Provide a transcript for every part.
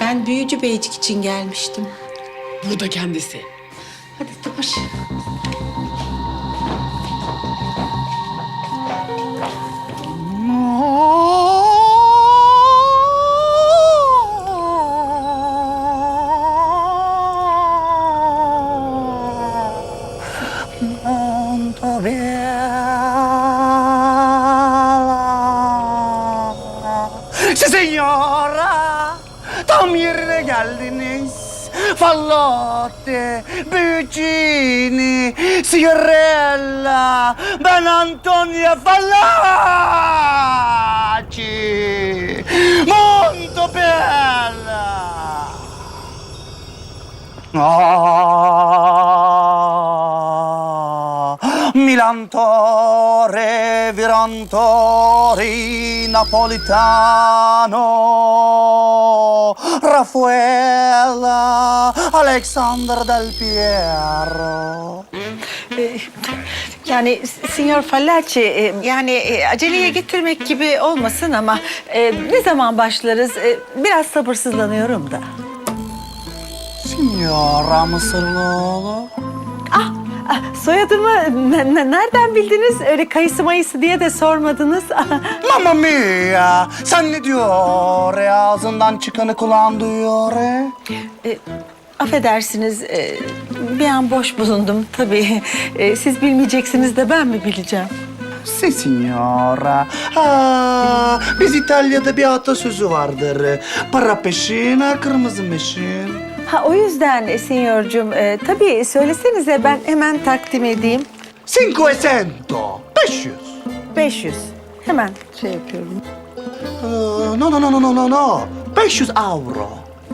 Ben büyücü beycik için gelmiştim. Burada kendisi. Hadi dur. Geldiniz. Fallotte, Bücini, Sierrella, ben Antonio Fallaci, Montebella. Ah, Milantore, Virantori, Napolitano, Raffaella, Alexander Del Piero. Eh, Yani Signor Fallaci, eh, yani eh, aceleye getirmek gibi olmasın ama ne zaman başlarız? Biraz sabırsızlanıyorum da. Signora Mısırlıoğlu. Ah, ah, soyadımı ne- ne- nereden bildiniz? Öyle kayısı mayısı diye de sormadınız. Mamma mia! Sen ne diyor? E, Ağzından çıkanı kulağın duyuyor. E? E, affedersiniz, e, bir an boş bulundum tabii. E, siz bilmeyeceksiniz de ben mi bileceğim? Si signora. Ha, biz İtalya'da bir atasözü vardır. Para peşin, kırmızı meşin. Ha o yüzden e, senyorcum, e, tabii söylesenize ben hemen takdim edeyim. Cinquecento. 500. 500. Hemen şey yapıyorum. Ee, No, no, no, no, no, no, no. 500 avro.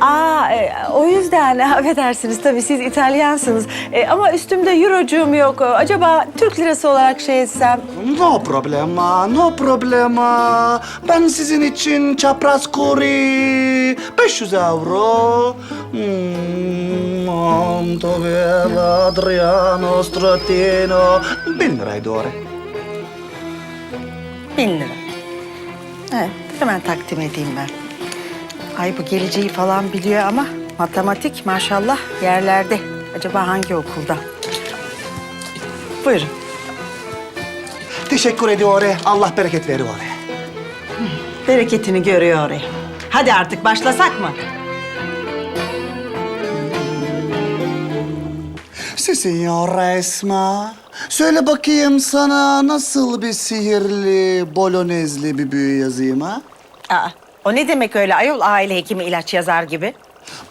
Aa, e, o yüzden affedersiniz tabii siz İtalyansınız. E, ama üstümde eurocuğum yok. Acaba Türk lirası olarak şey etsem? No problema, no problema. Ben sizin için çapraz kuri. 500 avro. Hmm, Montevella, Adriano, Stratino. Bin liraydı oraya. Bin lira. Evet, hemen takdim edeyim ben. Ay bu geleceği falan biliyor ama matematik maşallah yerlerde. Acaba hangi okulda? Buyurun. Teşekkür ediyor. Allah bereket veriyor. Bereketini görüyor oraya. Hadi artık başlasak mı? Si signora Esma. Söyle bakayım sana nasıl bir sihirli bolonezli bir büyü yazayım ha? Aa, o ne demek öyle ayol aile hekimi ilaç yazar gibi?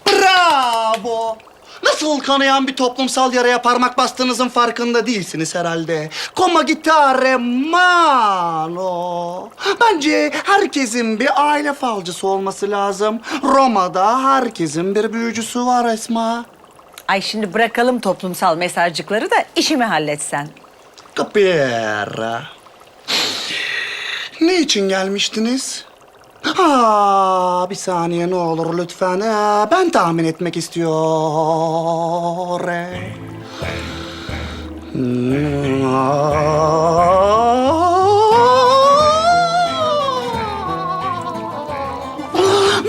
Bravo! Nasıl kanayan bir toplumsal yaraya parmak bastığınızın farkında değilsiniz herhalde. Come gitare mano. Bence herkesin bir aile falcısı olması lazım. Roma'da herkesin bir büyücüsü var Esma. Ay şimdi bırakalım toplumsal mesajcıkları da işimi halletsen. Capire. Ne için gelmiştiniz? Ha, bir saniye ne olur lütfen. Ee, Ben tahmin etmek istiyor.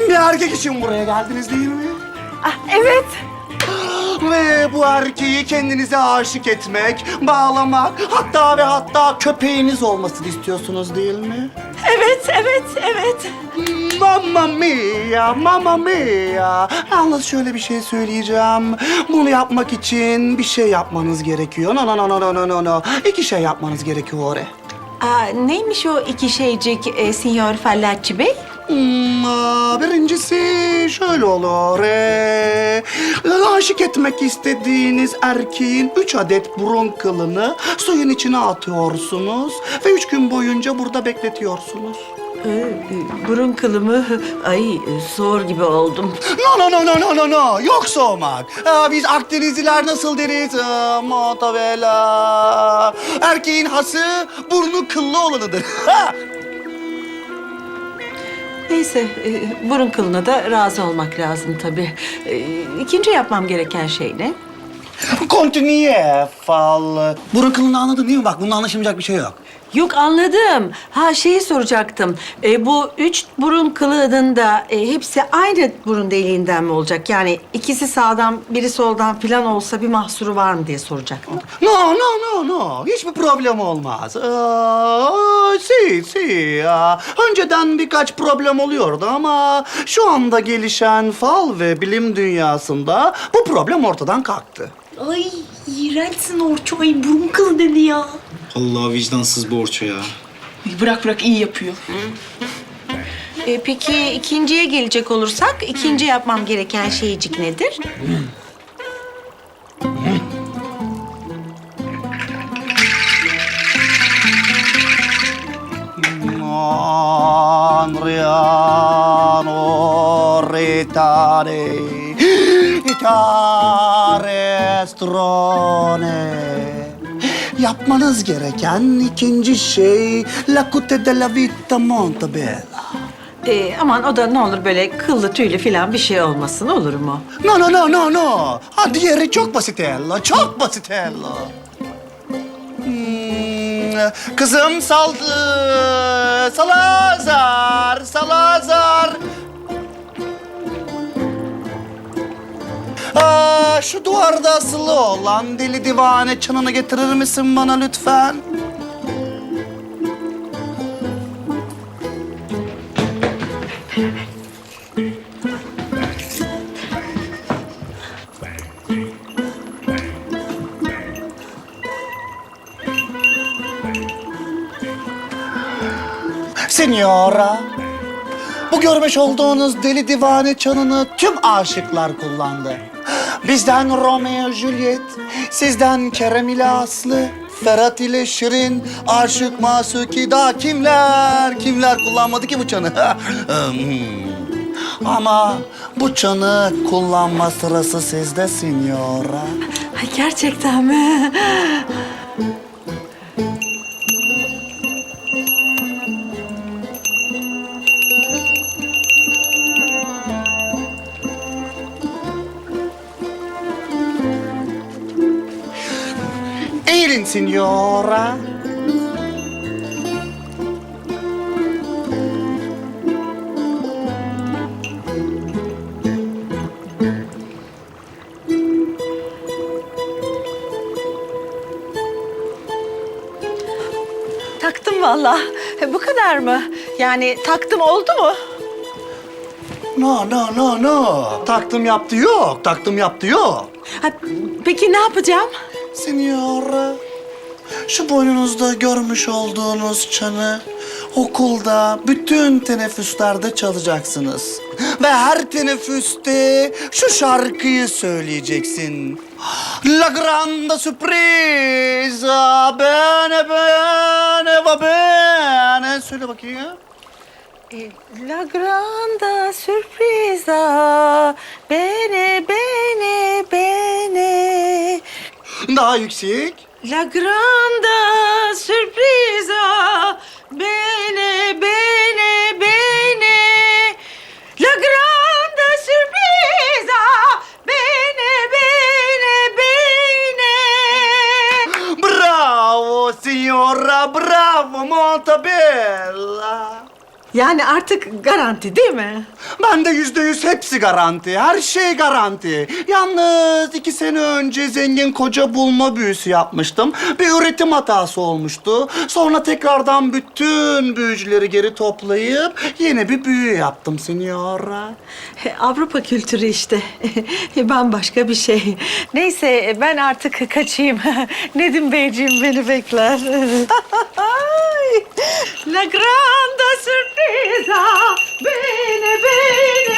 Bir erkek için buraya geldiniz değil mi? Ah evet. Bu erkeği kendinize aşık etmek, bağlamak, hatta ve hatta köpeğiniz olmasını istiyorsunuz değil mi? Evet, evet, evet. Mamma mia, mamma mia. Yalnız şöyle bir şey söyleyeceğim. Bunu yapmak için bir şey yapmanız gerekiyor. No, no, no, no, no, no, no. İki şey yapmanız gerekiyor oraya. Aa, neymiş o iki şeycik e, Signor Fallaci Bey? Birincisi şöyle olur. Ee, aşık etmek istediğiniz erkeğin üç adet burun kılını suyun içine atıyorsunuz ve üç gün boyunca burada bekletiyorsunuz. Ee, burun kılımı, ay zor gibi oldum. No no no no no no no yok soğumak. Aa, biz Akdenizliler nasıl deriz? Aa, Montevella. Erkeğin hası burnu kıllı olanıdır. Ha! Neyse, e, burun kılına da razı olmak lazım tabii. E, ikinci yapmam gereken şey ne? Continue fal. Burun kılını anladın değil mi? Bak bunda anlaşılmayacak bir şey yok. Yok anladım. Ha şeyi soracaktım. E, bu üç burun kılığının da e, hepsi aynı burun deliğinden mi olacak? Yani ikisi sağdan biri soldan falan olsa bir mahsuru var mı diye soracaktım. No, no, no, no. Hiçbir problem olmaz. Aa, si, si. Aa, önceden birkaç problem oluyordu ama şu anda gelişen fal ve bilim dünyasında bu problem ortadan kalktı. Ay iğrençsin Orço. Ay burun kılı dedi ya. Allah vicdansız borço ya. Bırak bırak iyi yapıyor. E, peki ikinciye gelecek olursak ikinci yapmam gereken şeycik nedir? Andriano ritare, itare strone. Yapmanız gereken ikinci şey La Cute della Vita Montebella. E, aman o da ne olur böyle kıllı tüylü falan bir şey olmasın olur mu? No, no, no, no, no. Ha, diğeri çok basitello, çok basitello. Hmm, kızım saldı. Salazar, Salazar. Aa, şu duvarda asılı olan deli divane çanını getirir misin bana lütfen? Signora, bu görmüş olduğunuz deli divane çanını tüm aşıklar kullandı. Bizden Romeo Juliet, sizden Kerem ile Aslı, Ferhat ile Şirin, Aşık Masuki daha kimler, kimler kullanmadı ki bu çanı? Ama bu çanı kullanma sırası sizde Signora. Ay gerçekten mi? Eğilin Signora. Taktım vallahi. E, Bu kadar mı? Yani taktım oldu mu? No, no, no, no. Taktım yaptı yok, taktım yaptı yok. Ha, peki ne yapacağım? Signora, şu boynunuzda görmüş olduğunuz çanı okulda bütün teneffüslerde çalacaksınız. Ve her teneffüste şu şarkıyı söyleyeceksin. La grande surprise, bene bene va bene. Söyle bakayım. E, La grande sürpriza bene bene Daha yüksek. La grande sürpriza. Bene bene bene. La grande sürpriza. Bene bene bene. Bravo signora, bravo, molto bella. Yani artık garanti değil mi? Bende yüzde yüz hepsi garanti. Her şey garanti. Yalnız iki sene önce zengin koca bulma büyüsü yapmıştım. Bir üretim hatası olmuştu. Sonra tekrardan bütün büyücüleri geri toplayıp yeni bir büyü yaptım signora. Avrupa kültürü işte. Bambaşka bir şey. Neyse ben artık kaçayım. Nedim Beyciğim beni bekler. Bene La grande sorpresa bene bene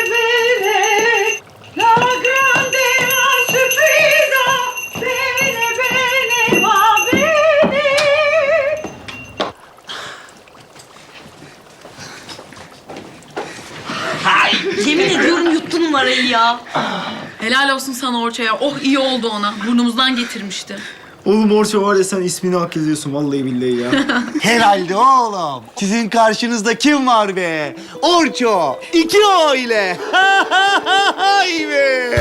va bene Yemin ediyorum yuttu numarayı ya. Helal olsun sana Orça'ya. Oh iyi oldu ona. Burnumuzdan getirmişti. Oğlum Orço var ya sen ismini hak ediyorsun vallahi billahi ya. Herhalde oğlum. Sizin karşınızda kim var be? Orço. iki o ile. İyi be.